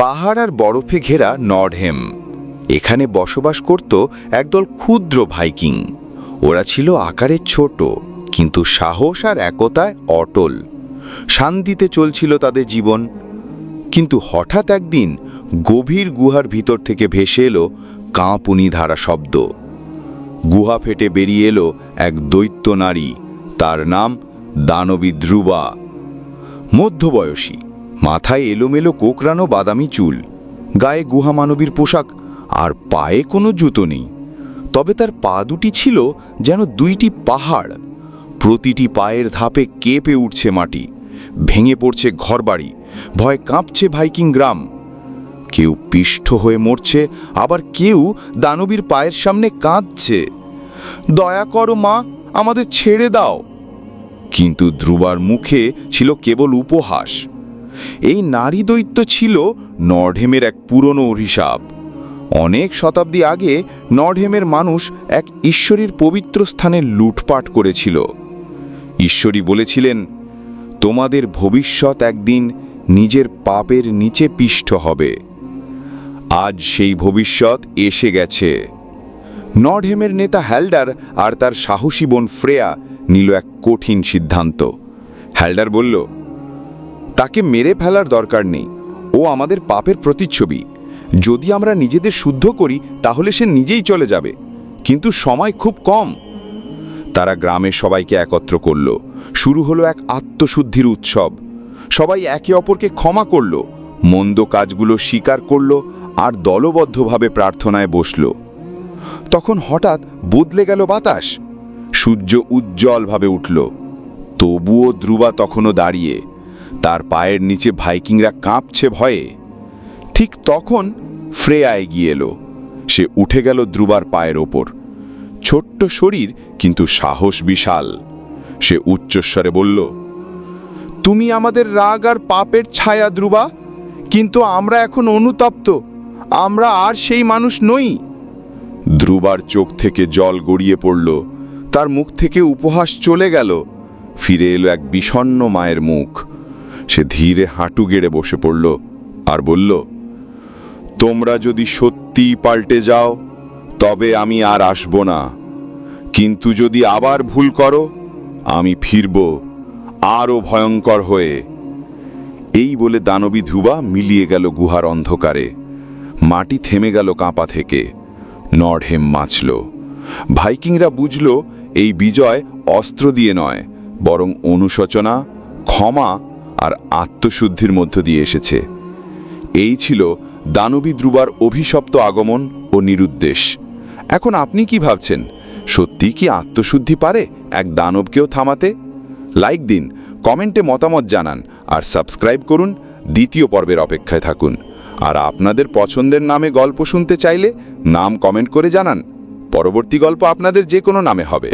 পাহাড় আর বরফে ঘেরা নর্ডহেম এখানে বসবাস করত একদল ক্ষুদ্র ভাইকিং। ওরা ছিল আকারে ছোট, কিন্তু সাহস আর একতায় অটল। শান্তিতে চলছিল তাদের জীবন। কিন্তু হঠাৎ একদিন গভীর গুহার ভিতর থেকে ভেসে এলো কাঁপুনি ধারা শব্দ। গুহা ফেটে বেরিয়ে এলো এক দৈত্য নারী, তার নাম দানবী ধ্রুবা। মধ্যবয়সী। মাথায় এলোমেলো কোকড়ানো বাদামি চুল, গায়ে গুহা মানবীর পোশাক আর পায়ে কোনো জুতো নেই। তবে তার পা দুটি ছিল যেন দুইটি পাহাড়। প্রতিটি পায়ের ধাপে কেঁপে উঠছে মাটি, ভেঙে পড়ছে ঘরবাড়ি, ভয় কাঁপছে ভাইকিং গ্রাম। কেউ পিষ্ঠ হয়ে মরছে, আবার কেউ দানবীর পায়ের সামনে কাঁদছে। দয়া করো মা, আমাদের ছেড়ে দাও। কিন্তু ধ্রুবার মুখে ছিল কেবল উপহাস। এই নারী দৈত্য ছিল নর্ডহেমের এক পুরনো অভিশাপ। অনেক শতাব্দী আগে নর্ডহেমের মানুষ এক ঈশ্বরীর পবিত্র স্থানে লুটপাট করেছিল। ঈশ্বরী বলেছিলেন, তোমাদের ভবিষ্যৎ একদিন নিজের পাপের নিচে পিষ্ট হবে। আজ সেই ভবিষ্যৎ এসে গেছে। নর্ডহেমের নেতা হ্যালডার আর তার সাহসী বোন ফ্রেয়া নিল এক কঠিন সিদ্ধান্ত। হ্যালডার বলল তাকে মেরে ফেলার দরকার নেই। ও আমাদের পাপের প্রতিচ্ছবি। যদি আমরা নিজেদের শুদ্ধ করি, তাহলে সে নিজেই চলে যাবে। কিন্তু সময় খুব কম। তারা গ্রামের সবাইকে একত্র করল। শুরু হলো এক আত্মশুদ্ধির উৎসব। সবাই একে অপরকে ক্ষমা করল। মন্দ কাজগুলো স্বীকার করল আর দলবদ্ধভাবে প্রার্থনায় বসল। তখন হঠাৎ বদলে গেল বাতাস। সূর্য উজ্জ্বলভাবে উঠল। তবুও ধ্রুবা তখনও দাঁড়িয়ে। তার পায়ের নিচে ভাইকিংরা কাঁপছে ভয়ে। ঠিক তখন ফ্রেয়া এগিয়ে এলো। সে উঠে গেল ধ্রুবার পায়ের ওপর। ছোট্ট শরীর, কিন্তু সাহস বিশাল। সে উচ্চস্বরে বলল, তুমি আমাদের রাগ আর পাপের ছায়া ধ্রুবা কিন্তু আমরা এখন অনুতপ্ত। আমরা আর সেই মানুষ নই। ধ্রুবার চোখ থেকে জল গড়িয়ে পড়ল। তার মুখ থেকে উপহাস চলে গেল। ফিরে এলো এক বিষণ্ণ মায়ের মুখ। সে ধীরে হাঁটু গেড়ে বসে পড়ল আর বলল, তোমরা যদি সত্যিই পাল্টে যাও, তবে আমি আর আসব না। কিন্তু যদি আবার ভুল করো, আমি ফিরব আরও ভয়ঙ্কর হয়ে। এই বলে দানবী ধুবা মিলিয়ে গেল গুহার অন্ধকারে। মাটি থেমে গেল কাঁপা থেকে। নরহেম মাছল। ভাইকিংরা বুঝল, এই বিজয় অস্ত্র দিয়ে নয়, বরং অনুশোচনা, ক্ষমা আর আত্মশুদ্ধির মধ্য দিয়ে এসেছে। এই ছিল দানবী ধ্রুবার অভিশপ্ত আগমন ও নিরুদ্দেশ। এখন আপনি কি ভাবছেন? সত্যি কি আত্মশুদ্ধি পারে এক দানবকেও থামাতে? লাইক দিন, কমেন্টে মতামত জানান আর সাবস্ক্রাইব করুন। দ্বিতীয় পর্বের অপেক্ষায় থাকুন। আর আপনাদের পছন্দের নামে গল্প শুনতে চাইলে নাম কমেন্ট করে জানান। পরবর্তী গল্প আপনাদের যে কোনো নামে হবে।